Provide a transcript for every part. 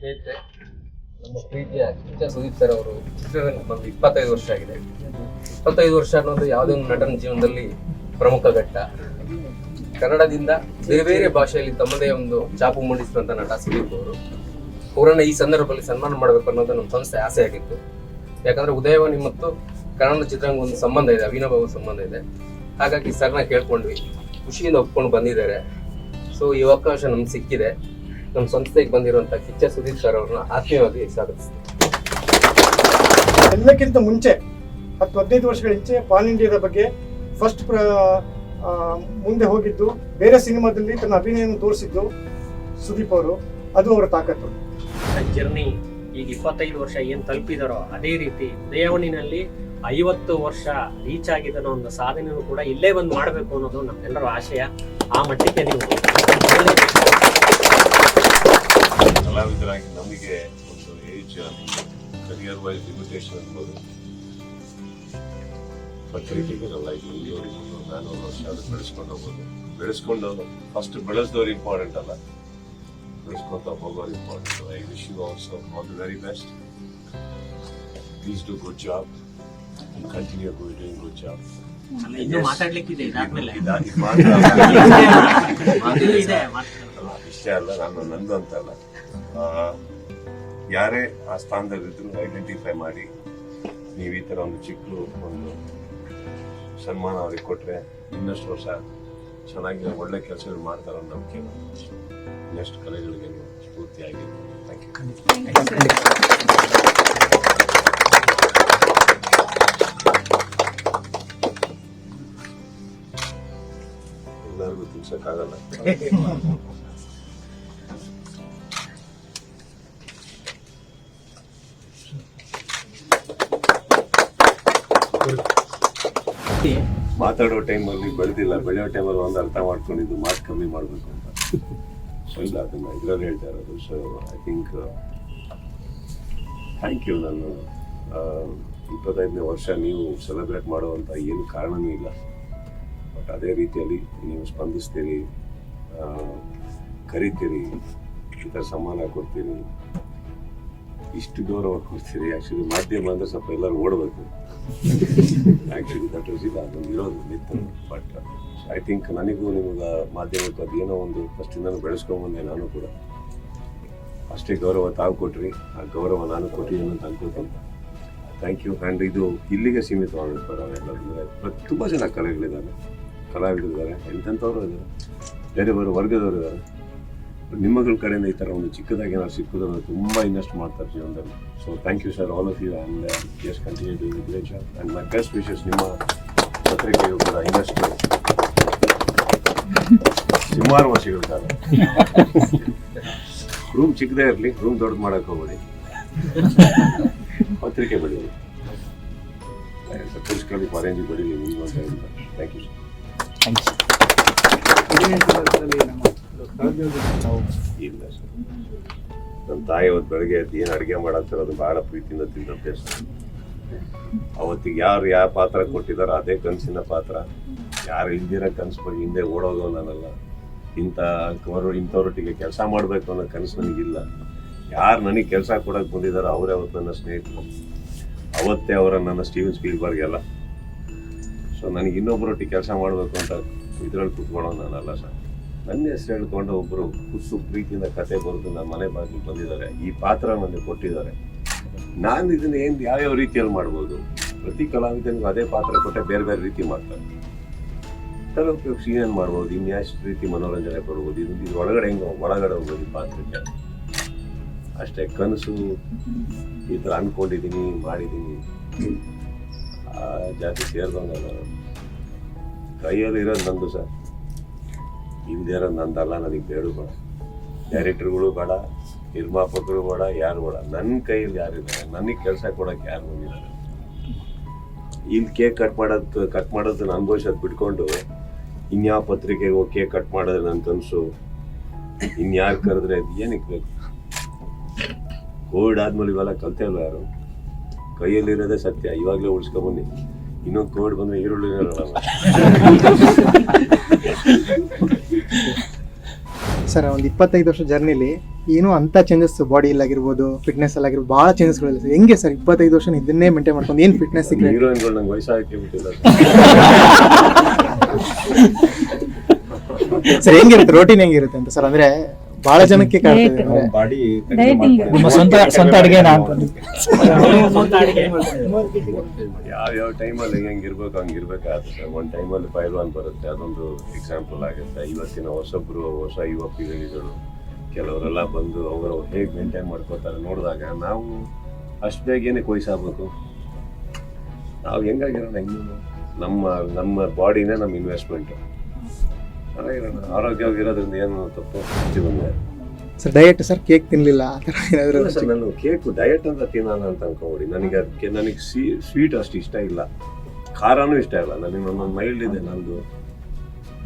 ಸ್ನೇಹಿತರೆ, ನಮ್ಮ ಪ್ರೀತಿಯ ಕಿಚ್ಚನ್ ಸುದೀಪ್ ಸರ್ ಅವರು ಚಿತ್ರರಂಗಕ್ಕೆ ಬಂದು ಇಪ್ಪತ್ತೈದು ವರ್ಷ ಆಗಿದೆ. ಇಪ್ಪತ್ತೈದು ವರ್ಷ ಅನ್ನೋದು ಯಾವುದೇ ಒಂದು ನಟನ ಜೀವನದಲ್ಲಿ ಪ್ರಮುಖ ಘಟ್ಟ. ಕನ್ನಡದಿಂದ ಬೇರೆ ಬೇರೆ ಭಾಷೆಯಲ್ಲಿ ತಮ್ಮದೇ ಒಂದು ಚಾಪು ಮೂಡಿಸಿದಂಥ ನಟ ಸುದೀಪ್ ಅವರು. ಅವರನ್ನ ಈ ಸಂದರ್ಭದಲ್ಲಿ ಸನ್ಮಾನ ಮಾಡಬೇಕು ಅನ್ನೋದು ನಮ್ಮ ಸಂಸ್ಥೆ ಆಸೆ ಆಗಿತ್ತು. ಯಾಕಂದ್ರೆ ಉದಯವಾಣಿ ಮತ್ತು ಕನ್ನಡ ಚಿತ್ರರಂಗ ಒಂದು ಸಂಬಂಧ ಇದೆ ಅವಿನಾಭಾವ ಸಂಬಂಧ ಇದೆ. ಹಾಗಾಗಿ ಸರ್ನ ಕೇಳ್ಕೊಂಡ್ವಿ, ಖುಷಿಯಿಂದ ಒಪ್ಕೊಂಡು ಬಂದಿದ್ದಾರೆ. ಸೊ ಈ ಅವಕಾಶ ನಮ್ಗೆ ಸಿಕ್ಕಿದೆ. ನಮ್ಮ ಸಂಸ್ಥೆಗೆ ಬಂದಿರುವಂತಹ ಕಿಚ್ಚ ಸುದೀಪ್ ಸರ್ ಅವ್ರನ್ನ ಆತ್ಮೀಯವಾಗಿ ಸ್ವಾಗತಿಸ್ತೀನಿ. ಎಲ್ಲಕ್ಕಿಂತ ಮುಂಚೆ ಹತ್ತು ಹದಿನೈದು ವರ್ಷಗಳ ಹಿಂಚೆ ಪಾನ್ ಇಂಡಿಯಾದ ಬಗ್ಗೆ ಫಸ್ಟ್ ಪ್ರ ಮುಂದೆ ಹೋಗಿದ್ದು ಬೇರೆ ಸಿನಿಮಾದಲ್ಲಿ ತನ್ನ ಅಭಿನಯವನ್ನು ತೋರಿಸಿದ್ದು ಸುದೀಪ್ ಅವರು. ಅದು ಅವರ ತಾಕತ್ತು. ಜರ್ನಿ ಈಗ ಇಪ್ಪತ್ತೈದು ವರ್ಷ ಏನು ತಲುಪಿದಾರೋ ಅದೇ ರೀತಿ ಉದಯವಣಿನಲ್ಲಿ ಐವತ್ತು ವರ್ಷ ರೀಚ್ ಆಗಿದ ಒಂದು ಸಾಧನೆಯನ್ನು ಕೂಡ ಇಲ್ಲೇ ಬಂದು ಮಾಡಬೇಕು ಅನ್ನೋದು ನಮ್ಮೆಲ್ಲರ ಆಶಯ. ಆ ಮಟ್ಟಿಗೆ ನೀವು ಕಲಾವಿದರಾಗಿ ನಮಗೆ ಒಂದು ಏಜ್ ಕರಿಯರ್ ವೈಸ್ ಲಿಮಿಟೇಷನ್ ಅನ್ಬೋದು ಪತ್ರಿಕೆಗಳೆಲ್ಲ ಇದು ಇಲ್ಲಿವರೆಗೆ ಒಂದು ನಾನ್ನೂರು ವರ್ಷ ಅದು ಬೆಳೆಸ್ಕೊಂಡು ಹೋಗೋದು. ಬೆಳೆಸ್ಕೊಂಡು ಫಸ್ಟ್ ಬೆಳೆಸ್ದವ್ರು ಇಂಪಾರ್ಟೆಂಟ್ ಅಲ್ಲ. ಬೆಳೆಸ್ಕೊಂತ ಹೋಗೋರು important I wish you also all the very best please do good job continue doing good job ಮಾತಾಡ್ಲಿಕ್ಕಿದೆ ಇದು ಇದೆ. ಇಷ್ಟೇ ಅಲ್ಲ ನಾನು ನಂದು ಅಂತಲ್ಲ ಯಾರೇ ಆ ಸ್ಥಾನದಲ್ಲಿದ್ರು ಐಡೆಂಟಿಫೈ ಮಾಡಿ. ನೀವು ಈ ಥರ ಒಂದು ಚಿಕ್ಕ ಒಂದು ಸನ್ಮಾನ ಅವ್ರಿಗೆ ಕೊಟ್ರೆ ಇನ್ನಷ್ಟು ವರ್ಷ ಚೆನ್ನಾಗಿ ಒಳ್ಳೆ ಕೆಲಸಗಳು ಮಾಡ್ತಾರೆ ಅನ್ನೋ ನಂಬಿಕೆ ನೆಕ್ಸ್ಟ್ ಕಲೆಗಳಿಗೆ ನೀವು ಸ್ಫೂರ್ತಿಯಾಗಿ ಥ್ಯಾಂಕ್ ಯು ಎಲ್ಲರಿಗೂ ತಿನ್ಸಕ್ಕಾಗಲ್ಲ. ಮಾತಾಡೋ ಟೈಮಲ್ಲಿ ಬೆಳೆದಿಲ್ಲ ಬೆಳೆಯೋ ಟೈಮಲ್ಲಿ ಒಂದು ಅರ್ಥ ಮಾಡ್ಕೊಂಡಿದ್ದು ಮಾತು ಕಮ್ಮಿ ಮಾಡಬೇಕು ಅಂತ. ಇಲ್ಲ ಅದನ್ನ ಇದರಲ್ಲಿ ಹೇಳ್ತಾ ಇರೋದು. So I think thank you ನಾನು. ಇಪ್ಪತ್ತೈದನೇ ವರ್ಷ ನೀವು ಸೆಲೆಬ್ರೇಟ್ ಮಾಡುವಂಥ ಏನು ಕಾರಣವೂ ಇಲ್ಲ. ಬಟ್ ಅದೇ ರೀತಿಯಲ್ಲಿ ನೀವು ಸ್ಪಂದಿಸ್ತೀರಿ ಕರಿತೀರಿ ಈ ಥರ ಸಮ್ಮಾನ ಕೊಡ್ತೀರಿ, ಇಷ್ಟು ಗೌರವ ಕೊಡ್ತೀರಿ. ಆ್ಯಕ್ಚುಲಿ ಮಾಧ್ಯಮ ಅಂದರೆ ಸ್ವಲ್ಪ ಎಲ್ಲರೂ ಓಡಬೇಕು. ಆ್ಯಕ್ಚುಲಿ ದಟ್ ವಾಸ್ ಇಲ್ಲ ಅದೊಂದು ಇರೋದು ನಿತ್ತು ಬಟ್ ಐ ಥಿಂಕ್ ನನಗೂ ನಿಮಗೆ ಮಾಧ್ಯಮಕ್ಕೆ ಅದು ಏನೋ ಒಂದು ಫಸ್ಟಿಂದ ಬೆಳೆಸ್ಕೊಂಬಂದೆ ನಾನು ಕೂಡ. ಅಷ್ಟೇ ಗೌರವ ತಾವು ಕೊಟ್ರಿ, ಆ ಗೌರವ ನಾನು ಕೊಟ್ಟಿದ್ದೀನಿ ಅಂತ ಅನ್ಕೋತೀನಿ ಥ್ಯಾಂಕ್ ಯು ಆ್ಯಂಡ್ ಇದು ಇಲ್ಲಿಗೆ ಸೀಮಿತವಾಗಿ ಪರವಾಗಿಲ್ಲ ತುಂಬ ಜನ ಕಲೆಗಳಿದ್ದಾರೆ, ಕಲಾವಿದರಿದ್ದಾರೆ, ಎಂತೆಂಥವ್ರು ಇದ್ದಾರೆ. ಬೇರೆ ಬೇರೆ ವರ್ಗದವರು ಇದ್ದಾರೆ. ನಿಮ್ಮಗಳ ಕಡೆಯಿಂದ ಈ ಥರ ಒಂದು ಚಿಕ್ಕದಾಗಿ ಏನಾದ್ರು ಸಿಕ್ಕಿದ್ರೆ ತುಂಬ ಇನ್ವೆಸ್ಟ್ ಮಾಡ್ತಾರೆ ಜೀವನದಲ್ಲಿ. So thank you sir all of you and yes continue doing job and my best wishes ನಿಮ್ಮ ಪತ್ರಿಕೆಯು ಕೂಡ ಇನ್ವೆಸ್ಟ್ ಸುಮಾರು ವರ್ಷಗಳು ಕಾಲ ರೂಮ್ ಚಿಕ್ಕದೇ ಇರಲಿ ರೂಮ್ ದೊಡ್ಡದು ಮಾಡಕ್ಕೆ ಹೋಗ್ಬೇಡಿ. ಪತ್ರಿಕೆ ಬೆಳೀಲಿ ಪುಸ್ತಕದಲ್ಲಿ ಫಾರೆನ್ಸಿ ಬೆಳೀಲಿ ನೀವು ಅಂತ ಹೇಳ್ತಾರೆ ಥ್ಯಾಂಕ್ ಯು ಇಲ್ಲ ಸರ್. ನಮ್ಮ ತಾಯಿ ಅವತ್ತು ಬೆಳಗ್ಗೆ ಎದ್ದು ಏನು ಅಡುಗೆ ಮಾಡತ್ತಾರೆ ಅದು ಭಾಳ ಪ್ರೀತಿಯಿಂದ ತಿಂದ ಅಭ್ಯಾಸ ಅವತ್ತಿಗೆ ಯಾರು ಯಾವ ಪಾತ್ರ ಕೊಟ್ಟಿದಾರೋ ಅದೇ ಕನಸಿನ ಪಾತ್ರ. ಯಾರು ಇಲ್ದಿರೋ ಕನಸು ಬಗ್ಗೆ ಹಿಂದೆ ಓಡೋದು ನನ್ನಲ್ಲ ಇಂಥ ಅವರು ಇಂಥವ್ರೊಟ್ಟಿಗೆ ಕೆಲಸ ಮಾಡಬೇಕು ಅನ್ನೋ ಕನಸು ನನಗಿಲ್ಲ. ಯಾರು ನನಗೆ ಕೆಲಸ ಕೊಡೋಕೆ ಬಂದಿದ್ದಾರೋ ಅವರೇ ಅವತ್ತು ನನ್ನ ಸ್ನೇಹಿತರು. ಅವತ್ತೇ ಅವರ ನನ್ನ ಸ್ಟೀವನ್ ಸ್ಪೀಲ್ಬರ್ಗ್ ಎಲ್ಲ. ಸೊ ನನಗೆ ಇನ್ನೊಬ್ಬರೊಟ್ಟಿಗೆ ಕೆಲಸ ಮಾಡಬೇಕು ಅಂತ ಇದರಲ್ಲಿ ಕುತ್ಕೊಳ್ಳೋ ನಾನಲ್ಲ ಸರ್. ನನ್ನ ಹೆಸರು ಹೇಳ್ಕೊಂಡು ಒಬ್ಬರು ಖುದ್ದು ಪ್ರೀತಿಯಿಂದ ಕತೆ ಬರೆದು ನನ್ನ ಮನೆ ಬಾಗಿಲು ಬಂದಿದ್ದಾರೆ. ಈ ಪಾತ್ರ ನನಗೆ ಕೊಟ್ಟಿದ್ದಾರೆ. ನಾನು ಇದನ್ನ ಏನು ಯಾವ್ಯಾವ ರೀತಿಯಲ್ಲಿ ಮಾಡ್ಬೋದು? ಪ್ರತಿ ಕಲಾವಿದನಿಗೂ ಅದೇ ಪಾತ್ರ ಕೊಟ್ಟರೆ ಬೇರೆ ಬೇರೆ ರೀತಿ ಮಾಡ್ತಾರೆ. ಥರ ಉಪಯೋಗಿಸಿ ಏನು ಮಾಡ್ಬೋದು? ಇನ್ಯಾಷ್ಟು ರೀತಿ ಮನೋರಂಜನೆ ಕೊಡ್ಬೋದು? ಇದು ಇದು ಒಳಗಡೆ ಹೆಂಗೆ ಒಳಗಡೆ ಹೋಗ್ಬೋದು ಈ ಪಾತ್ರಕ್ಕೆ? ಅಷ್ಟೇ ಕನಸು, ಈ ಥರ ಅಂದ್ಕೊಂಡಿದ್ದೀನಿ ಮಾಡಿದ್ದೀನಿ ಆ ಜಾತಿ ಸೇರಿದಂಗಲ್ಲ. ಕೈಯಲ್ಲಿ ಇರೋದು ನಂದು ಸರ್. ಇರೋದು ನಂದಲ್ಲ, ನನಗೆ ಬೇಡ ಬೇಡ. ಡೈರೆಕ್ಟರ್ಗಳು ಬೇಡ, ನಿರ್ಮಾಪಕರು ಬೇಡ, ಯಾರು ಬೇಡ. ನನ್ನ ಕೈಯಲ್ಲಿ ಯಾರಿದ್ದಾರೆ, ನನಗೆ ಕೆಲಸ ಕೊಡೋಕೆ ಯಾರು ಬಂದಿದ್ದಾರೆ? ಇಲ್ಲಿ ಕೇಕ್ ಕಟ್ ಮಾಡೋದು ಕಟ್ ಮಾಡೋದನ್ನ ಅನುಭವಿಸೋದು ಬಿಟ್ಕೊಂಡು ಇನ್ಯಾವ ಪತ್ರಿಕೆಗೆ ಹೋಗಿ ಕೇಕ್ ಕಟ್ ಮಾಡಿದ್ರೆ ನನ್ನ ಕನಸು ಇನ್ಯಾರು ಕರೆದ್ರೆ ಅದು ಏನಕ್ಕೆ ಬೇಕು? ಕೋವಿಡ್ ಆದ್ಮೇಲೆ ಇವೆಲ್ಲ ಕಲ್ತೇ ಇಲ್ಲ ಯಾರು? ಕೈಯಲ್ಲಿರೋದೇ ಸತ್ಯ, ಇವಾಗಲೇ ಉಳಿಸ್ಕೊಬನ್ನಿ ಇನ್ನೊಂದು ಕೋವಿಡ್ ಬಂದರೆ ಈರುಳ್ಳಿ ಸರ್ ಒಂದು ಇಪ್ಪತ್ತೈದು ವರ್ಷ ಜರ್ನಿಲಿ ಏನು ಅಂತ ಚೇಂಜಸ್ ಬಾಡಿ ಆಗಿರ್ಬೋದು ಫಿಟ್ನೆಸ್ ಅಲ್ಲಿ ಆಗಿರ್ಬೋದು ಭಾಳ ಚೇಂಜಸ್ಗಳಿಲ್ಲ ಸರ್. ಹೆಂಗೆ ಸರ್ ಇಪ್ಪತ್ತೈದು ವರ್ಷ ಇದನ್ನೇ ಮೇಂಟೈನ್ ಮಾಡ್ಕೊಂಡು ಏನು ಫಿಟ್ನೆಸ್ ಸಿಗ್ರೆ ಹೀರೋಯಿನ್ಗಳು ನಂಗೆ ವಯಸ್ಸಾಗಕ್ಕೆ ಬಿಟ್ಟಿಲ್ಲ. ಸರ್ ಹೆಂಗಿರುತ್ತೆ? ರೋಟೀನ್ ಹೆಂಗಿರುತ್ತೆ ಅಂತ ಸರ್? ಅಂದ್ರೆ ಬಹಳ ಜನಕ್ಕೆ ಬಾಡಿ. ನಿಮ್ಮ ಸ್ವಂತ ಸ್ವಂತ ಅಡಿಗೆನಾ? ಯಾವ ಯಾವ ಟೈಮಲ್ಲಿ ಹೆಂಗಿರ್ಬೇಕು ಹಂಗೆ ಇರ್ಬೇಕಾಗುತ್ತೆ ಒಂದು ಟೈಮಲ್ಲಿ ಒನ್ ಬರುತ್ತೆ ಅದೊಂದು ಎಕ್ಸಾಂಪಲ್ ಆಗುತ್ತೆ. ಇವತ್ತಿನ ಹೊಸಬ್ರು ಹೊಸ ಯುವ ಪೀಳಿಗೆಗಳು ಕೆಲವರೆಲ್ಲ ಬಂದು ಅವರು ಹೇಗೆ ಮೇಂಟೈನ್ ಮಾಡ್ಕೋತಾರೆ ನೋಡಿದಾಗ ನಾವು ಅಷ್ಟು ಬೇಗ ಏನಕ್ಕೆ ವಯಸ್ಸಾಗಬೇಕು ನಾವು ಹೆಂಗಾಗಿರೋಣ ಹೆಂಗೆ? ನಮ್ಮ ನಮ್ಮ ಬಾಡಿನೇ ನಮ್ಮ ಇನ್ವೆಸ್ಟ್ಮೆಂಟ್ ಚೆನ್ನಾಗಿರೋಣ ಆರೋಗ್ಯವಾಗಿರೋದ್ರಿಂದ ಏನು ತಪ್ಪು? ಜೀವನ. ಸರ್ ಡಯಟ್ ಸರ್ ಕೇಕ್ ತಿನ್ನಲಿಲ್ಲ ಆ ಥರ ಏನಾದ್ರು ಸರ್ ನಾನು ಕೇಕು ಡಯಟ್ ಅಂತ ತಿನ್ನೋಣ ಅಂತ ಅನ್ಕೊಂಬಿಡಿ. ನನಗೆ ಅದಕ್ಕೆ ನನಗೆ ಸೀ ಸ್ವೀಟ್ ಅಷ್ಟು ಇಷ್ಟ ಇಲ್ಲ. ಖಾರನೂ ಇಷ್ಟ ಇಲ್ಲ. ನನಗೆ ನನ್ನ ಮೈಲ್ಡ್ ಇದೆ ನಂದು.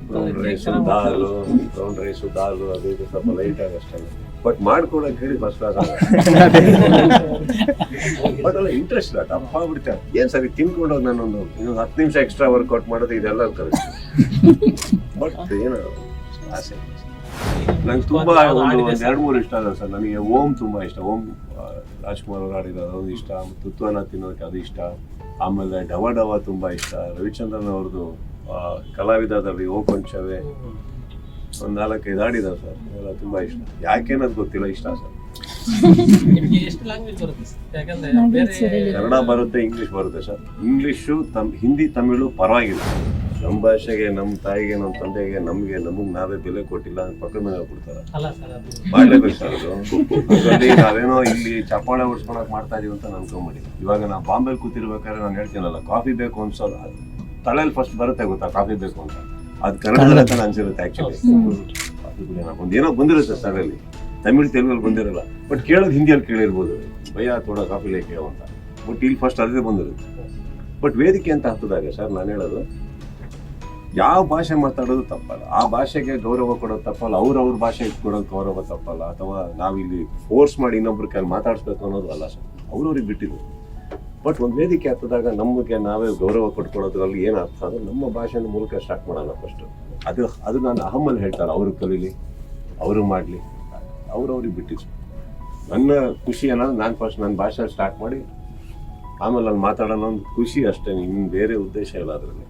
Brown rice dal brown rice dal ಅದು ಇದು ಸ್ವಲ್ಪ ಲೈಟ್ ಆಗಷ್ಟೇ ಅಷ್ಟೇ. ಬಟ್ ಮಾಡ್ಕೊಡಕ್ಕೆ ಹೇಳಿ ಫಸ್ಟ್ ಕ್ಲಾಸ್ ಬಟ್ ಅಲ್ಲ ಇಂಟ್ರೆಸ್ಟ್ ಇಲ್ಲ ಟಫ್ ಆಗ್ಬಿಡ್ತಾರೆ ಏನ್ ಸರಿ ತಿನ್ಕೊಂಡೋಗಿ ನಾನೊಂದು ಇನ್ನೊಂದು ಹತ್ತು ನಿಮಿಷ ಎಕ್ಸ್ಟ್ರಾ ವರ್ಕೌಟ್ ಮಾಡೋದು ಇದೆಲ್ಲ ಕಲಿಸ್ತೀನಿ ಬಟ್ ಏನು ಆಸೆ ನಂಗೆ ತುಂಬಾ ಒಂದು ಒಂದ್ ಎರಡು ಮೂರು ಇಷ್ಟ ಅಲ್ಲ ಸರ್. ನನಗೆ ಓಂ ತುಂಬಾ ಇಷ್ಟ. ಓಂ ರಾಜ್ಕುಮಾರ್ ಅವರು ಆಡಿರೋದು ಅದು ಇಷ್ಟ. ತುತ್ವನ ತಿನ್ನೋದಕ್ಕೆ ಅದು ಇಷ್ಟ. ಆಮೇಲೆ ಡವ ಡವ ತುಂಬಾ ಇಷ್ಟ. ರವಿಚಂದ್ರನ್ ಅವ್ರದ್ದು ಕಲಾವಿದದಲ್ಲಿ ಓ ಕೊಂಚವೇ ಒಂದ್ ನಾಲ್ಕೈದು ಆಡಿದಾರೆ ಸರ್. ಎಲ್ಲ ತುಂಬಾ ಇಷ್ಟ. ಯಾಕೇನದು ಗೊತ್ತಿಲ್ಲ ಇಷ್ಟ ಸರ್. ಕನ್ನಡ ಬರುತ್ತೆ ಇಂಗ್ಲಿಷ್ ಬರುತ್ತೆ ಸರ್. ಇಂಗ್ಲಿಷು ತಮ್ ಹಿಂದಿ ತಮಿಳು ಪರವಾಗಿಲ್ಲ. ನಮ್ಮ ಭಾಷೆಗೆ ನಮ್ಮ ತಾಯಿಗೆ ನಮ್ಮ ತಂದೆಗೆ ನಮಗೆ ನಮಗೆ ನಾವೇ ಬೆಲೆ ಕೊಟ್ಟಿಲ್ಲ ಪಕ್ಕದ ಮೇಲೆ ಕೊಡ್ತಾರೆ. ಅಲ್ಲ ಮಾಡ್ಲೇಬೇಕು ಸರ್ ಅದು. ನಾವೇನೋ ಇಲ್ಲಿ ಚಪ್ಪಾಳೆ ಹೊಡ್ಸ್ಕೊಳಕ್ ಮಾಡ್ತಾ ಇದೀವಿ ಅಂತ ಅನ್ಕೊಂಬಿಡಿ ಇವಾಗ ನಾವು ಬಾಂಬೆಲ್ ಕೂತಿರ್ಬೇಕಾದ್ರೆ ನಾನು ಹೇಳ್ತೀನಲ್ಲ ಕಾಫಿ ಬೇಕು ಅನ್ಸೋದು. ತಲೆಯಲ್ಲಿ ಫಸ್ಟ್ ಬರುತ್ತೆ ಗೊತ್ತಾ ಕಾಫಿ ಬೇಕು ಅಂತ. ಅದು ಕನ್ನಡ. ಅಂತ ಅನ್ಸಿರುತ್ತೆ ಆಕ್ಚುಲಿ ಒಂದು ಏನೋ ಬಂದಿರುತ್ತೆ ತಲೆಯಲ್ಲಿ ತಮಿಳ್ ತೆಲುಗಲ್ಲಿ ಬಂದಿರಲ್ಲ. ಬಟ್ ಕೇಳೋದು ಹಿಂದಿಯಲ್ಲಿ ಕೇಳಿರ್ಬೋದು. ಭಯ ತೋಡ ಕಾಫಿ ಲೇಖೆ ಅಂತ. ಬಟ್ ಇಲ್ಲಿ ಫಸ್ಟ್ ಅದೇ ಬಂದಿರುತ್ತೆ. ಬಟ್ ವೇದಿಕೆ ಅಂತ ಹತ್ತದಾಗ ಸರ್ ನಾನು ಹೇಳೋದು. ಯಾವ ಭಾಷೆ ಮಾತಾಡೋದು ತಪ್ಪಲ್ಲ. ಆ ಭಾಷೆಗೆ ಗೌರವ ಕೊಡೋದು ತಪ್ಪಲ್ಲ ಅವ್ರವ್ರ ಭಾಷೆಗೆ ಕೊಡೋದು ಗೌರವ ತಪ್ಪಲ್ಲ, ಅಥವಾ ನಾವಿಲ್ಲಿ ಫೋರ್ಸ್ ಮಾಡಿ ಇನ್ನೊಬ್ರ ಕೈಲಿ ಮಾತಾಡಿಸ್ಬೇಕು ಅನ್ನೋದು ಅಲ್ಲ ಸರ್. ಅವ್ರವ್ರಿಗೆ ಬಿಟ್ಟಿದ್ರು ಬಟ್ ಒಂದು ವೇದಿಕೆ ಹತ್ತದಾಗ ನಮಗೆ ನಾವೇ ಗೌರವ ಕೊಟ್ಕೊಳ್ಳೋದ್ರಲ್ಲಿ ಏನು ಅರ್ಥ ಅಂದ್ರೆ ನಮ್ಮ ಭಾಷೆನ ಮೂಲಕ ಸ್ಟಾರ್ಟ್ ಮಾಡೋಣ ಫಸ್ಟ್ ಅದು ಅದು ನಾನು ಅಹಮ್ಮಲ್ಲಿ ಹೇಳ್ತಾರೆ ಅವರು ಕಲೀಲಿ, ಅವರು ಮಾಡಲಿ. ಅವ್ರವ್ರಿಗೆ ಬಿಟ್ಟಿದ್ರು ನನ್ನ ಖುಷಿ ಅನ್ನೋದು ನಾನು ಫಸ್ಟ್ ನನ್ನ ಭಾಷೆ ಸ್ಟಾರ್ಟ್ ಮಾಡಿ, ಆಮೇಲೆ ಅಲ್ಲಿ ಮಾತಾಡೋಣ ಒಂದು ಖುಷಿ ಅಷ್ಟೇ ಇನ್ನು ಬೇರೆ ಉದ್ದೇಶ ಇಲ್ಲ ಅದರಲ್ಲಿ.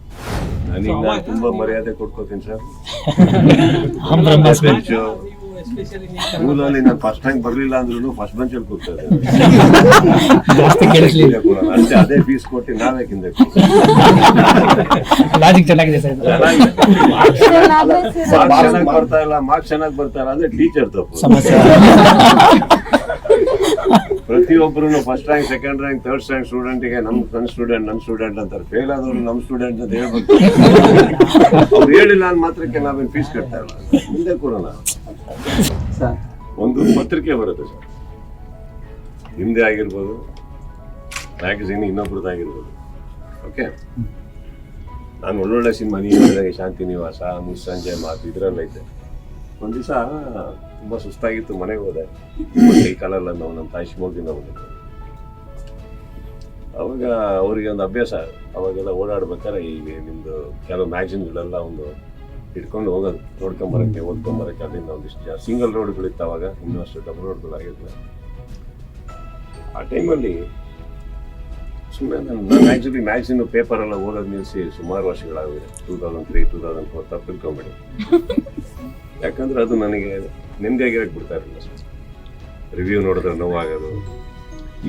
ನನಗೆ ನಾನು ತುಂಬಾ ಮರ್ಯಾದೆ ಕೊಟ್ಕೋತೀನಿ ಸರ್. ನೀವು ಎಸ್ಪೆಷಲಿ ಸ್ಕೂಲಲ್ಲಿ ನಾನು ಫಸ್ಟ್ ಟೈಮ್ ಬರ್ಲಿಲ್ಲ ಅಂದ್ರೂ ಫಸ್ಟ್ ಬೆಂಚ್ ಅಲ್ಲಿ ಹಿಂದೆ ಅಷ್ಟೇ ಅದೇ ಫೀಸ್ ಕೊಟ್ಟು ನಾವೇ ಹಿಂದೆ ಲಾಜಿಕ್ ಚೆನ್ನಾಗಿದೆ ಸರ್. ಮಾರ್ಕ್ಸ್ ಚೆನ್ನಾಗಿ ಬರ್ತಾ ಇಲ್ಲ. ಮಾರ್ಕ್ಸ್ ಚೆನ್ನಾಗಿ ಬರ್ತಾ ಇಲ್ಲ ಅಂದ್ರೆ ಟೀಚರ್ ತಪ್ಪು. ಸಮಸ್ಯೆ. ಪ್ರತಿಯೊಬ್ಬರು first rank second rank third rank ಸ್ಟೂಡೆಂಟ್ಗೆ ನಮ್ ನನ್ನ ಸ್ಟೂಡೆಂಟ್ ನನ್ನ ಸ್ಟೂಡೆಂಟ್ ಅಂತಾರೆ. ಫೇಲ್ ಆದವರು ನಮ್ಮ ಸ್ಟೂಡೆಂಟ್ ಅಂತ ಹೇಳ್ಬೇಕು. ಅವ್ರು ಹೇಳಿಲ್ಲ ಅಂದ್ ಮಾತ್ರಕ್ಕೆ ನಾವೇನು ಫೀಸ್ ಕಟ್ತಾ ಇಲ್ಲ. ಮುಂದೆ ಕೊಡೋಣ. ಒಂದು ಪತ್ರಿಕೆ ಬರುತ್ತೆ ಸರ್. ಹಿಂದೆ ಆಗಿರ್ಬೋದು ಮ್ಯಾಗಝೀನ್ ಇನ್ನೊಬ್ರದ್ದಾಗಿರ್ಬೋದು ಓಕೆ ನಾನು ಒಳ್ಳೊಳ್ಳೆ ಸಿನಿಮಾ ನೀವು ಶಾಂತಿ ನಿವಾಸ ಮುಸ್ಸಂಜೆ ಮಾತು ಇದ್ರಲ್ಲೈತೆ ಒಂದು ದಿವಸ ತುಂಬ ಸುಸ್ತಾಗಿತ್ತು ಮನೆಗೆ ಹೋದೆ. ಕೈ ಕಾಲೆಲ್ಲ ನಾವು ನಮ್ಮ ತಾಯಿ ಶಿವಮೊಗ್ಗದಿಂದ ಹೋಗಿದ್ದು ಅವಾಗ ಅವರಿಗೆ ಒಂದು ಅಭ್ಯಾಸ, ಅವಾಗೆಲ್ಲ ಓಡಾಡ್ಬೇಕಾದ್ರೆ ಈ ನಿಮ್ಮದು ಕೆಲವು ಮ್ಯಾಗ್ಝಿನ್ಗಳೆಲ್ಲ ಒಂದು ಇಟ್ಕೊಂಡು ಹೋಗೋದು, ನೋಡ್ಕೊಂಬರಕ್ಕೆ, ಓದ್ಕೊಂಬರಕ್ಕೆ ಅದರಿಂದ ಒಂದಿಷ್ಟು ಸಿಂಗಲ್ ರೋಡ್ಗಳಿತ್ತು ಅವಾಗ ಇನ್ನಷ್ಟು ಡಬಲ್ ರೋಡ್ಗಳಾಗಿತ್ತು ಆ ಟೈಮಲ್ಲಿ ಸುಮ್ಮನೆ ನಾನು ಆ್ಯಕ್ಚುಲಿ ಮ್ಯಾಗ್ಝಿನ್ ಪೇಪರ್ ಓದೋದು ನಿಲ್ಲಿಸಿ ಸುಮಾರು ವರ್ಷಗಳಾಗಿದೆ. Two thousand three two thousand four ತಪ್ಪಿಲ್ಕೊಂಬಿಡಿ ಯಾಕಂದ್ರೆ ಅದು ನನಗೆ ನೆಮ್ಮದಿಯಾಗಿರಕ್ಕೆ ಬಿಡ್ತಾ ಇರಲಿಲ್ಲ ರಿವ್ಯೂ ನೋಡಿದ್ರೆ ನೋವಾಗೋದು.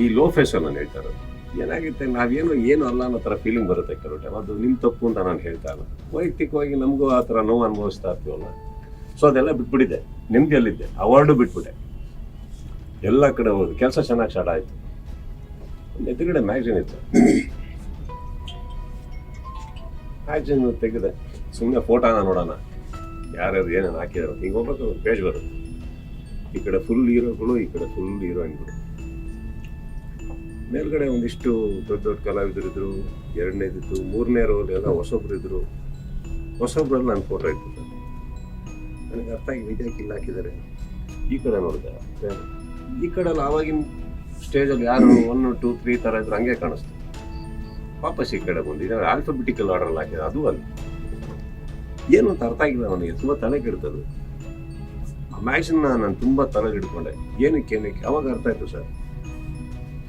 ಈ ಲೋ ಫ್ಯಾಷನ್ ನಾನು ಹೇಳ್ತಾ ಇರೋದು. ಏನಾಗುತ್ತೆ, ನಾವೇನು ಏನು ಅಲ್ಲ ಅನ್ನೋ ಥರ ಫೀಲಿಂಗ್ ಬರುತ್ತೆ ಕೆಲವು ಟೈಮ್ ಅದು ನಿಮ್ಮ ತಪ್ಪು ಅಂತ ನಾನು ಹೇಳ್ತಾ ಇಲ್ಲ. ವೈಯಕ್ತಿಕವಾಗಿ ನಮಗೂ ಆ ಥರ ನೋವು ಅನುಭವಿಸ್ತಾ ಇರ್ತೀವಲ್ಲ. ಸೊ ಅದೆಲ್ಲ ಬಿಟ್ಬಿಟ್ಟಿದ್ದೆ ನೆಮ್ಮದಿಯಲ್ಲಿದ್ದೆ. ಅವಾರ್ಡು ಬಿಟ್ಬಿಟ್ಟೆ. ಎಲ್ಲ ಕಡೆ ಹೋದ್ರು ಕೆಲಸ ಚೆನ್ನಾಗಿ ಸ್ಟಾರ್ಟ್ ಆಯಿತು. ಎದುರುಗಡೆ ಮ್ಯಾಗ್ಝಿನ್ ಇತ್ತು. ಮ್ಯಾಗ್ಝಿನ್ ತೆಗೆದೆ ಸುಮ್ಮನೆ ಫೋಟೋನ ನೋಡೋಣ. ಯಾರ್ಯಾರು ಏನೇನು ಹಾಕಿದಾರೆ ಈಗ ಒಂದು ಪೇಜ್ ಬರುತ್ತೆ. ಈ ಕಡೆ ಫುಲ್ ಹೀರೋಗಳು ಈ ಕಡೆ ಫುಲ್ ಹೀರೋಯಿನ್ಗಳು ಮೇಲ್ಗಡೆ ಒಂದಿಷ್ಟು ದೊಡ್ಡ ದೊಡ್ಡ ಕಲಾವಿದರಿದ್ರು ಎರಡನೇದಿತ್ತು ಮೂರನೇ ರೋಲ್ ಎಲ್ಲ ಹೊಸೊಬ್ರು ಇದ್ರು. ಹೊಸೊಬ್ರಲ್ಲಿ ನಾನು ಫೋಟೋ ನನಗೆ ಅರ್ಥ ಆಗಿ ಇದಕ್ಕೆ ಇಲ್ಲ ಹಾಕಿದ್ದಾರೆ. ಈ ಕಡೆ ನೋಡಿದೆ. ಈ ಕಡೆ ಎಲ್ಲ ಆವಾಗಿನ ಸ್ಟೇಜಲ್ಲಿ ಯಾರು ಒನ್ ಟೂ ತ್ರೀ ಥರ ಇದ್ರು, ಹಂಗೆ ಕಾಣಿಸ್ತು. ವಾಪಸ್ ಈ ಕಡೆ ಬಂದಿದೆ. ಆಲ್ಫಾಬೆಟಿಕಲ್ ಆರ್ಡರ್ ಹಾಕಿದೆ. ಅದು ಅಲ್ಲ. ಏನು ಅಂತ ಅರ್ಥ ಆಗಿಲ್ಲ ನನಗೆ, ತುಂಬ ತಲೆ ಆ ಮ್ಯಾಗ್ಝಿನ್ನ ನಾನು ತುಂಬಾ ತಲೆ ಹಿಡ್ಕೊಂಡೆ ಏನಕ್ಕೆ ಏನಕ್ಕೆ? ಅವಾಗ ಅರ್ಥ ಆಯ್ತು ಸರ್.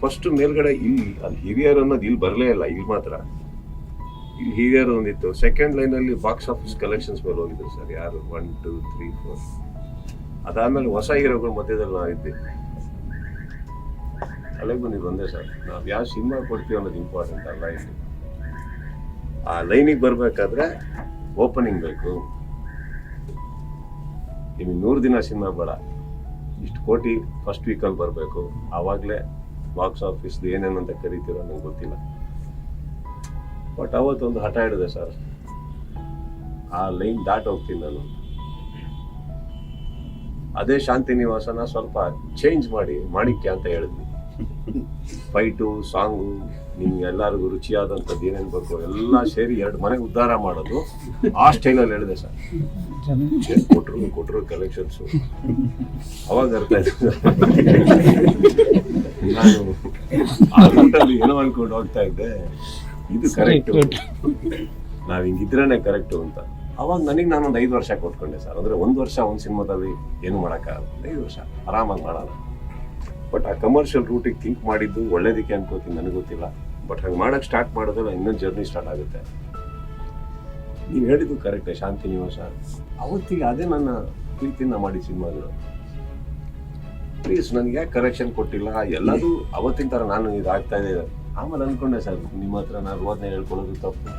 ಫಸ್ಟ್ ಮೇಲ್ಗಡೆ ಇಲ್ಲಿ, ಅಲ್ಲಿ ಹಿರಿಯರ್ ಅನ್ನೋದು ಇಲ್ಲಿ ಬರಲೇ ಇಲ್ಲ, ಇಲ್ಲಿ ಮಾತ್ರ. ಇಲ್ಲಿ ಹಿರಿಯರ್ ಒಂದಿತ್ತು. ಸೆಕೆಂಡ್ ಲೈನ್ ಅಲ್ಲಿ ಬಾಕ್ಸ್ ಆಫೀಸ್ ಕಲೆಕ್ಷನ್ಸ್ ಮೇಲೆ ಹೋಗಿದ್ರು ಸರ್, ಯಾರು? ಒನ್ ಟೂ ತ್ರೀ ಫೋರ್ ಅದಾದ್ಮೇಲೆ ಹೊಸ ಹೀರೋಗಳ ಮಧ್ಯದಲ್ಲಿ ನಾವು ಇದ್ದೆ. ಅಲ್ಲಿಗೆ ಬಂದಿದ್ದು ಬಂದೆ ಸರ್. ನಾವು ಯಾವ ಸಿನಿಮಾ ಕೊಡ್ತೀವಿ ಅನ್ನೋದು ಇಂಪಾರ್ಟೆಂಟ್ ಅಲ್ಲ ಇಲ್ಲಿ. ಆ ಲೈನಿಗೆ ಬರಬೇಕಾದ್ರೆ ಓಪನಿಂಗ್ ಬೇಕು. ನಿಮಗೆ ನೂರು ದಿನ ಸಿನಿಮಾ ಬೇಡ. ಇಷ್ಟು ಕೋಟಿ ಫಸ್ಟ್ ವೀಕಲ್ಲಿ ಬರಬೇಕು. ಆವಾಗಲೇ ಬಾಕ್ಸ್ ಆಫೀಸ್ ಅಂತ ಕರಿತೀರೋ ನಂಗೆ ಗೊತ್ತಿಲ್ಲ. ಬಟ್ ಅವತ್ತೊಂದು ಹಠ ಹಿಡಿದೆ ಸರ್ ಆ ಲೈನ್ ದಾಟ್ ಹೋಗ್ತೀನಿ ನಾನು. ಅದೇ ಶಾಂತಿ ನಿವಾಸನ ಸ್ವಲ್ಪ ಚೇಂಜ್ ಮಾಡಿ ಮಾಡಿಕ್ಕೆ ಅಂತ ಹೇಳಿದ್ವಿ ಫೈಟು ಸಾಂಗು ನಿಮ್ಗೆ ಎಲ್ಲರಿಗೂ ರುಚಿಯಾದಂಥದ್ದು ಏನೇನು ಬೇಕು ಎಲ್ಲ ಸೇರಿ ಎರಡು ಮನೆ ಉದ್ಧಾರ ಮಾಡೋದು ಆ ಸ್ಟೈಲಲ್ಲಿ ಹೇಳಿದೆ ಸರ್. ಕೊಟ್ಟರು ಕೊಟ್ಟರು ಕೊಟ್ರು ಕಲೆಕ್ಷನ್ಸು ಅವಾಗ ಅರ್ಥ ಆಯ್ತು ನಾನು ಆ ರೂಟಲ್ಲಿ ಏನೋ ಅನ್ಕೊಂಡು ಹೋಗ್ತಾ ಇದ್ದೆ. ಇದು ಕರೆಕ್ಟು ನಾವು ಹಿಂಗಿದ್ರೇ ಕರೆಕ್ಟು ಅಂತ. ಅವಾಗ ನನಗೆ ನಾನು ಒಂದು ಐದು ವರ್ಷ ಕೊಟ್ಕೊಂಡೆ ಸರ್. ಅಂದರೆ ಒಂದು ವರ್ಷ ಒಂದು ಸಿನಿಮಾದಲ್ಲಿ ಏನು ಮಾಡೋಕ್ಕಾಗಲ್ಲ. ಐದು ವರ್ಷ ಆರಾಮಾಗಿ ಮಾಡೋಲ್ಲ. ಬಟ್ ಆ ಕಮರ್ಷಿಯಲ್ ರೂಟಿಗೆ ಥಿಂಕ್ ಮಾಡಿದ್ದು ಒಳ್ಳೇದಕ್ಕೆ ಅನ್ಕೋತೀನಿ ನನಗೆ ಗೊತ್ತಿಲ್ಲ. ಬಟ್ ಹಂಗೆ ಮಾಡೋಕ್ಕೆ ಸ್ಟಾರ್ಟ್ ಮಾಡಿದ್ರೆ ಇನ್ನೊಂದು ಜರ್ನಿ ಸ್ಟಾರ್ಟ್ ಆಗುತ್ತೆ. ನೀವು ಹೇಳಿದ್ದು ಕರೆಕ್ಟೇ ಶಾಂತಿ ನಿವಾಸ. ಅವತ್ತಿಗೆ ಅದೇ ನನ್ನ ಪ್ರೀತಿಯಿಂದ ಮಾಡಿ ಸಿನಿಮಾಗಳು ಪ್ಲೀಸ್ ನನಗೆ ಯಾಕೆ ಕರೆಕ್ಷನ್ ಕೊಟ್ಟಿಲ್ಲ? ಎಲ್ಲದೂ ಅವತ್ತಿನ ಥರ ನಾನು ಇದು ಇದೆ ಆಮೇಲೆ ಅನ್ಕೊಂಡೆ ಸರ್, ನಿಮ್ಮ ಹತ್ರ ನಾನು ರೋದನೆ ಹೇಳ್ಕೊಳ್ಳೋದು ತಪ್ಪು.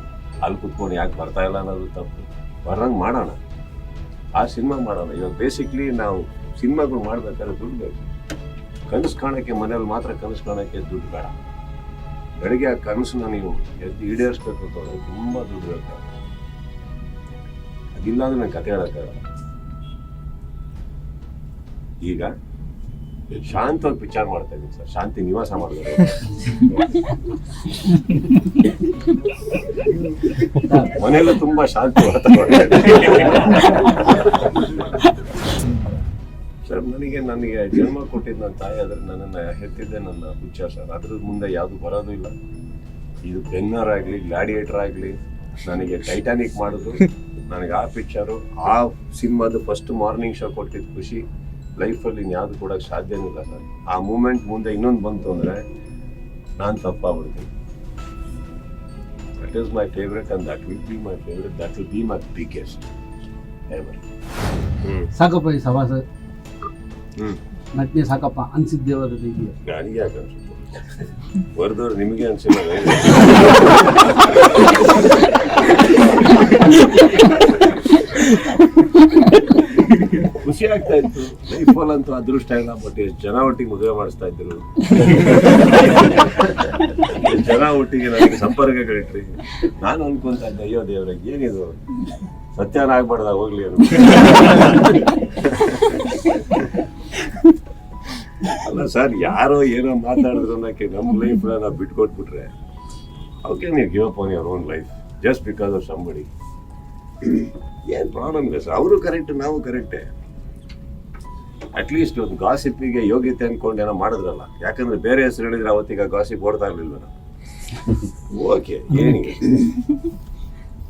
ಅಲ್ಲಿ ಕುತ್ಕೊಂಡು ಯಾಕೆ ಬರ್ತಾ ಇಲ್ಲ ಅನ್ನೋದು ತಪ್ಪು. ಬರಂಗೆ ಮಾಡೋಣ. ಆ ಸಿನಿಮಾ ಮಾಡೋಣ. ಇವಾಗ ಬೇಸಿಕ್ಲಿ ನಾವು ಸಿನಿಮಾಗಳು ಮಾಡ್ಬೇಕಾದ್ರೆ ದುಡ್ಡು ಬೇಕು. ಕನಸು ಕಾಣೋಕ್ಕೆ ಮನೇಲಿ ಮಾತ್ರ ಕನಸು ಕಾಣೋಕ್ಕೆ ದುಡ್ಡು ಬೇಡ. ಬೆಳಗ್ಗೆ ಆ ಕನಸನ್ನ ನೀವು ಎದ್ದು ಈಡೇರಿಸ್ಬೇಕು ಅಂತಂದ್ರೆ ತುಂಬ ದುಡ್ಡು ಬೇಕು ಅದಿಲ್ಲ ಅಂದ್ರೆ ನಾನು ಕತೆ ಹೇಳೋಕ್ಕಾಗಲ್ಲ ಈಗ ಶಾಂತವಾಗಿ ವಿಚಾರ ಮಾಡ್ತಾ ಇದ್ದೀನಿ ಸರ್. ಶಾಂತಿ ನಿವಾಸ ಮಾಡಿದ್ರೆ ಮನೆಯಲ್ಲೂ ತುಂಬಾ ಶಾಂತಿ ವಾತಾವರಣ ಸರ್, ನನಗೆ ನನಗೆ ಜನ್ಮ ಕೊಟ್ಟಿದ್ದ ನನ್ನ ತಾಯಿ ಆದರೆ ನನ್ನನ್ನು ಹೆತ್ತಿದ್ದೆ ನನ್ನ ಹುಚ್ಚ ಸರ್. ಅದ್ರ ಮುಂದೆ ಯಾವುದು ಬರೋದು ಇಲ್ಲ. ಇದು ಬೆನ್ನರ್ ಆಗಲಿ, ಗ್ಲಾಡಿಯೇಟರ್ ಆಗಲಿ, ನನಗೆ ಟೈಟಾನಿಕ್ ಮಾಡೋದು. ನನಗೆ ಆ ಪಿಕ್ಚರು ಆ ಸಿನಿಮಾದ ಫಸ್ಟ್ ಮಾರ್ನಿಂಗ್ ಶೋ ಕೊಟ್ಟಿದ್ದು ಖುಷಿ. ಲೈಫಲ್ಲಿ ಇನ್ಯಾವುದು ಕೊಡೋಕ್ಕೆ ಸಾಧ್ಯನೂ ಇಲ್ಲ ಸರ್. ಆ ಮೂಮೆಂಟ್ ಮುಂದೆ ಇನ್ನೊಂದು ಬಂತು ಅಂದರೆ ನಾನು ತಪ್ಪಾಗ್ಬಿಡ್ತೀನಿ. That is my favourite and that will be my favourite that will be my biggest ever ಸಾಕಪ್ಪ ಈ ಸವಾಸ ನಟನೆ ಸಾಕಪ್ಪ ಅನ್ಸಿದ್ದೇವಾದ ಇದೆಯಾ ನನಗೆ ಯಾಕೆ ಅನ್ಸುತ್ತೆ? ನಿಮಗೆ ಅನ್ಸಿಲ್ಲ ಖುಷಿ ಆಗ್ತಾ ಇತ್ತು. ಲೈಫಲ್ಲಿ ಅಂತೂ ಅದೃಷ್ಟ ಇಲ್ಲ ಬಟ್ ಎಷ್ಟು ಜನ ಒಟ್ಟಿಗೆ ಮದುವೆ ಮಾಡಿಸ್ತಾ ಇದ್ರು. ಜನ ಒಟ್ಟಿಗೆ ನನಗೆ ಸಂಪರ್ಕಗಳಿಟ್ರಿ ನಾನು ಅನ್ಕೊಂತ ಇದ್ದೆ, ಅಯ್ಯೋ ದೇವ್ರಿಗೆ ಏನಿದು? ಸತ್ಯನ ಆಗ್ಬಾರ್ದ, ಹೋಗ್ಲಿ ಅದು. ಅಲ್ಲ ಸರ್, ಯಾರೋ ಏನೋ ಮಾತಾಡಿದ್ರು ಅನ್ನೋಕೆ ನಮ್ಮ ಲೈಫ್ ನಾವು ಬಿಟ್ಕೊಟ್ಬಿಟ್ರೆ ಓಕೆ ನೀವು give up on your own life just because of somebody ಏನು ಪ್ರಾಬ್ಲಮ್ ಇಲ್ಲ ಸರ್, ಅವರು ಕರೆಕ್ಟ್ ನಾವು ಕರೆಕ್ಟೇ ಅಟ್ಲೀಸ್ಟ್ ಒಂದು ಗಾಸಿಪ್ಪಿಗೆ ಯೋಗ್ಯತೆ ಅನ್ಕೊಂಡು ಏನೋ ಮಾಡಿದ್ರಲ್ಲ, ಯಾಕಂದ್ರೆ ಬೇರೆ ಹೆಸರು ಹೇಳಿದ್ರೆ ಅವತ್ತೀಗ ಗಾಸಿಪ್ ಓಡ್ತಾ ಓಕೆ ಏನಿಗೆ?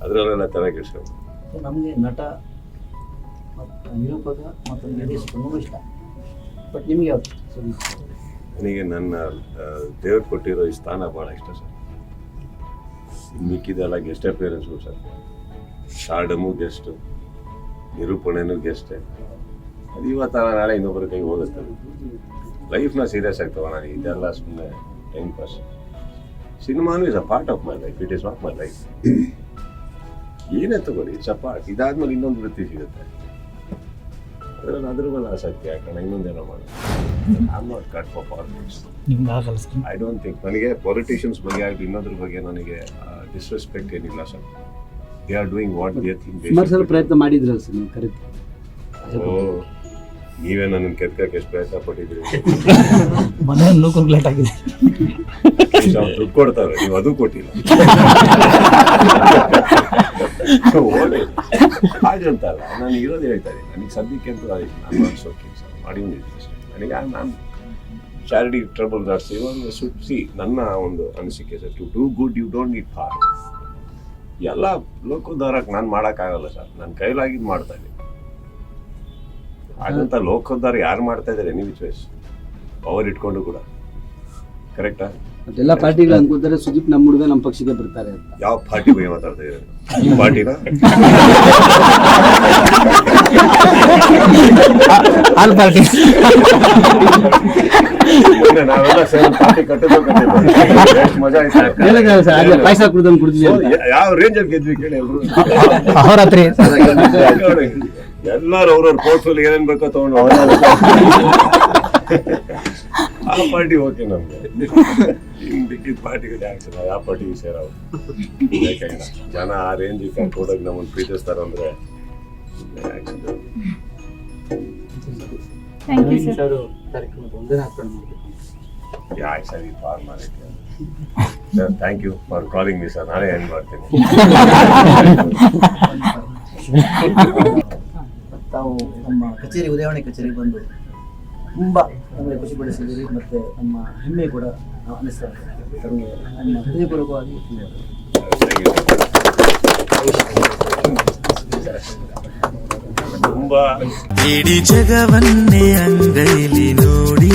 ಅದರಲ್ಲೆಲ್ಲ ತಲೆ ಕೆಡ್ಸ್ಕೊಂಡು ನಮಗೆ ನಟ ಮತ್ತು ನಿರೂಪಕ ಮತ್ತು ನಿರ್ದೇಶಕ ಇಷ್ಟ. ಬಟ್ ನಿಮಗೆ ಯಾವ್ದು? ನನಗೆ ನನ್ನ ದೇವ್ರು ಕೊಟ್ಟಿರೋ ಈ ಸ್ಥಾನ ಭಾಳ ಇಷ್ಟ sir. ಮಿಕ್ಕಿದೆಲ್ಲ guest appearance sir. Stardom guest ನಿರೂಪಣೆನೂ ಗೆಸ್ಟೇ ಅದು ಇವತ್ತಲ್ಲ ನಾಳೆ ಇನ್ನೊಬ್ಬರ ಕೈಗೆ ಹೋಗುತ್ತೆ. ಲೈಫ್ನ ಸೀರಿಯಸ್ ಆಗ್ತವ ನಾನು. ಇದೆಲ್ಲ ಸುಮ್ಮನೆ time pass ಸಿನಿಮಾನು is a part of my life it is not my life ಏನೇ ತಗೊಳ್ಳಿ ಚಪಾತಿ ಇದಾದ್ಮೇಲೆ ಇನ್ನೊಂದು ವೃತ್ತಿ ಸಿಗುತ್ತೆ. ಅದ್ರಲ್ಲಿ ಅದ್ರ ಮೇಲೆ ಆಸಕ್ತಿ ಯಾಕಂದ್ರೆ ಇನ್ನೊಂದೇನೋ ಮಾಡಿ I not cut for politics ನಿಮ್ಗೆ ಆಗಲ್ಲ ಸರ್ ಐ ಡೋಂಟ್ ಥಿಂಕ್ ನನಗೆ ಪೊಲಿಟಿಷಿಯನ್ಸ್ ಬಗ್ಗೆ ಆಗಲಿ ಇನ್ನೊಂದ್ರ ಬಗ್ಗೆ ನನಗೆ ಡಿಸ್ರೆಸ್ಪೆಕ್ಟ್ ಏನಿಲ್ಲ sir. They are doing what they ಸುಮಾರು ಸಲ ಥಿಂಕ್ ಪ್ರಯತ್ನ ಮಾಡಿದ್ರಲ್ಲ ಸರ್ ನೀವು ಕರೆಕ್ಟ್ ಓ ನೀವೇ ನನ್ನ ಕೆತ್ಕಕ್ಕೆ ಎಷ್ಟು ಪ್ರಯತ್ನ ಪಟ್ಟಿದ್ರಿ ಮನೆ ಲೇಟ್ ಆಗಿದೆ ದುಡ್ಡು ಕೊಡ್ತಾರೆ. ನೀವು ಅದು ಕೊಟ್ಟಿಲ್ಲ. ಹೋಗ್ಲಿ. ಹಾಗಂತಲ್ಲ ನಾನು ಇರೋದು ಹೇಳ್ತಾ ಇದ್ದೀನಿ. ನನಗೆ ಸದ್ಯಕ್ಕೆ ಅಂತೂ ನಾನು ಸರ್ ಮಾಡಿ ಅಷ್ಟೇ. ನನಗೆ ನಾನು ಚಾರಿಟಿ ಟ್ರಬಲ್ ಜಾಸ್ತಿ. ಒಂದು ಸುಟ್ಸಿ ನನ್ನ ಒಂದು ಅನಿಸಿಕೆ sir to do good you don't need for ಎಲ್ಲ ಲೋಕೋದ್ಧಾರಕ್ಕೆ ನಾನು ಮಾಡೋಕ್ಕಾಗಲ್ಲ ಸರ್. ನನ್ನ ಕೈಲಾಗಿ ಮಾಡ್ತಾ ಇದ್ದೀನಿ. ಹಾಗಂತ ಲೋಕೋದ್ಧಾರ ಯಾರು ಮಾಡ್ತಾ ಇದ್ದಾರೆ? ಎನಿ ವಿಚ್ ವೇಸ್ ಪವರ್ ಇಟ್ಕೊಂಡು ಕೂಡ. ಕರೆಕ್ಟಾ ಎಲ್ಲ ಪಾರ್ಟಿಗಳು ಅನ್ಕೋತಾರೆ ಸುದೀಪ್ ನಮ್ಮ ಹುಡುಗ ನಮ್ಮ ಪಕ್ಷಕ್ಕೆ ಬರ್ತಾರೆ ಅಂತ. ಯಾವ ಪಾರ್ಟಿ ಬಗ್ಗೆ ಮಾತಾಡ್ತಾ ಇದ್ದಾರೆ? ಈ ಪಾರ್ಟಿನ? All party. ಮೊನ್ನೆ ನಾವೆಲ್ಲ ಸೇರಿ ಪಾರ್ಟಿ ಕಟ್ಟಬೇಕು ಎಷ್ಟು ಮಜಾ ಆಯ್ತು. ಸರ್ ಆಗ್ಲೇ ಪಾಯಸ ಕುಡ್ದಂಗೆ ಕುಡ್ದಿದ್ವಿ ಅಂತ. ಯಾ- ಯಾವ ರೇಂಜ್ ಅಲ್ಲಿ ಗೆದ್ವಿ ಕೇಳಿ ಎಲ್ರು? ಅಹೋರಾತ್ರಿ. ಎಲ್ಲಾರು ಅವ್ರವ್ರ ಏನೇನ್ ಬೇಕೋ ತಗೊಂಡು ಆ ಪಾರ್ಟಿ ಓಕೆ ನಮ್ಗೆ ಬಿಕ್ಕಿದ ಪಾರ್ಟಿಗೆ ಯಾಕೆ ನಾವು ಯಾವ ಪಾರ್ಟಿಗೆ ಸೇರವು ಜನ ಆ ರೇಂಜಿಗೆ ಕರ್ಕೊಂಡೋಗಿ ನಮ್ಮನ್ನು ಪ್ರೀತಿಸ್ತಾರೆ ಅಂದ್ರೆ ಥ್ಯಾಂಕ್ ಯು ಸರ್ ಯಾಕೆ ಸರ್ ಈ formality sir thank you for calling me sir ನಾನೇ ಎಂಡ್ ಮಾಡ್ತೀನಿ. ತಾವು ನಮ್ಮ ಕಚೇರಿ ಉದಯವಾಣಿ ಕಚೇರಿಗೆ ಬಂದು ತುಂಬ ನಮಗೆ ಖುಷಿ ಪಡಿಸಿದ್ದೀರಿ ಮತ್ತು ನಮ್ಮ ಹೆಮ್ಮೆ ಕೂಡ ಇಡೀ ಜಗವನ್ನೇ ಅಂಗೈಲಿ ನೋಡಿ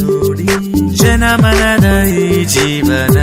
ನೋಡಿ ಜನಮನದ ಈ ಜೀವನ